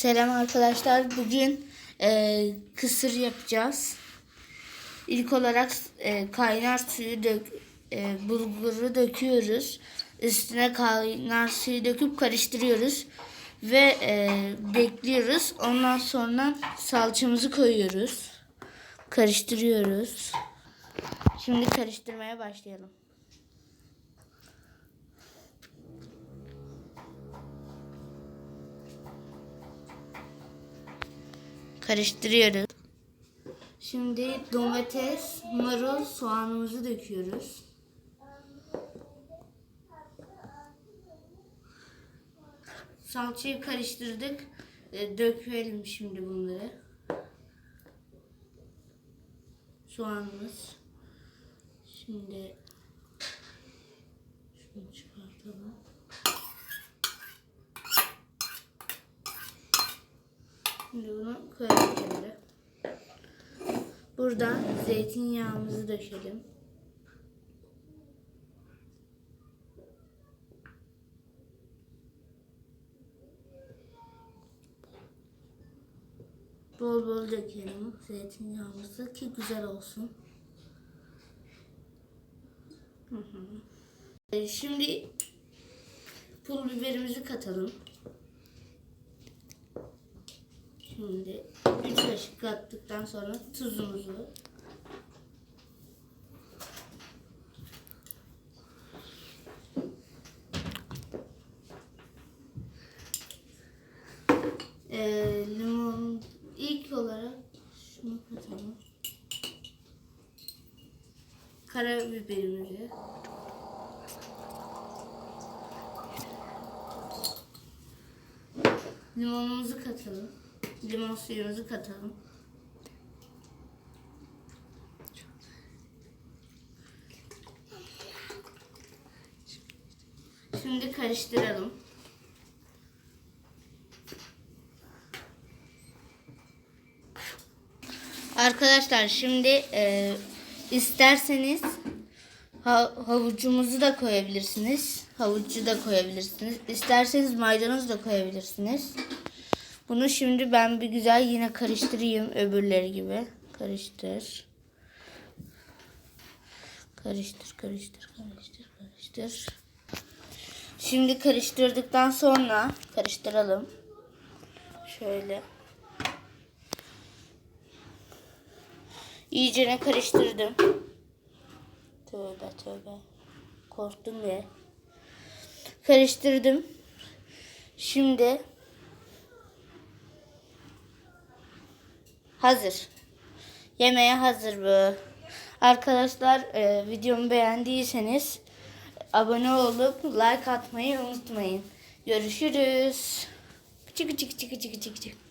Selam arkadaşlar. Bugün e, kısır yapacağız. İlk olarak e, kaynar suyu dök, e, bulguru döküyoruz. Üstüne kaynar suyu döküp karıştırıyoruz ve e, bekliyoruz. Ondan sonra salçamızı koyuyoruz. Karıştırıyoruz. Şimdi karıştırmaya başlayalım. Karıştırıyoruz. Şimdi domates, marul, soğanımızı döküyoruz. Salçayı karıştırdık. E, dökelim şimdi bunları. Soğanımız. Şimdi şunu çıkartalım. Şimdi bunu koyalım kenara. Buradan zeytinyağımızı dökelim. Bol bol dökelim zeytinyağımızı ki güzel olsun. Hı hı. Ee, Şimdi pul biberimizi katalım. Şimdi 3 kaşık kattıktan sonra tuzumuzu Ee, limon ilk olarak şunu katalım. Karabiberimizi. Limonumuzu katalım. Limon suyumuzu katalım. Şimdi karıştıralım. Arkadaşlar şimdi e, isterseniz ha- havucumuzu da koyabilirsiniz. Havucu da koyabilirsiniz. İsterseniz maydanoz da koyabilirsiniz. Bunu şimdi ben bir güzel yine karıştırayım öbürleri gibi. Karıştır. Karıştır, karıştır, karıştır, karıştır. Şimdi karıştırdıktan sonra karıştıralım. Şöyle. İyicene karıştırdım. Tövbe tövbe. Korktum ya. Karıştırdım. Şimdi hazır. Yemeğe hazır bu. Arkadaşlar e, videomu beğendiyseniz abone olup like atmayı unutmayın. Görüşürüz. Çıkı çıkı çıkı çıkı çıkı.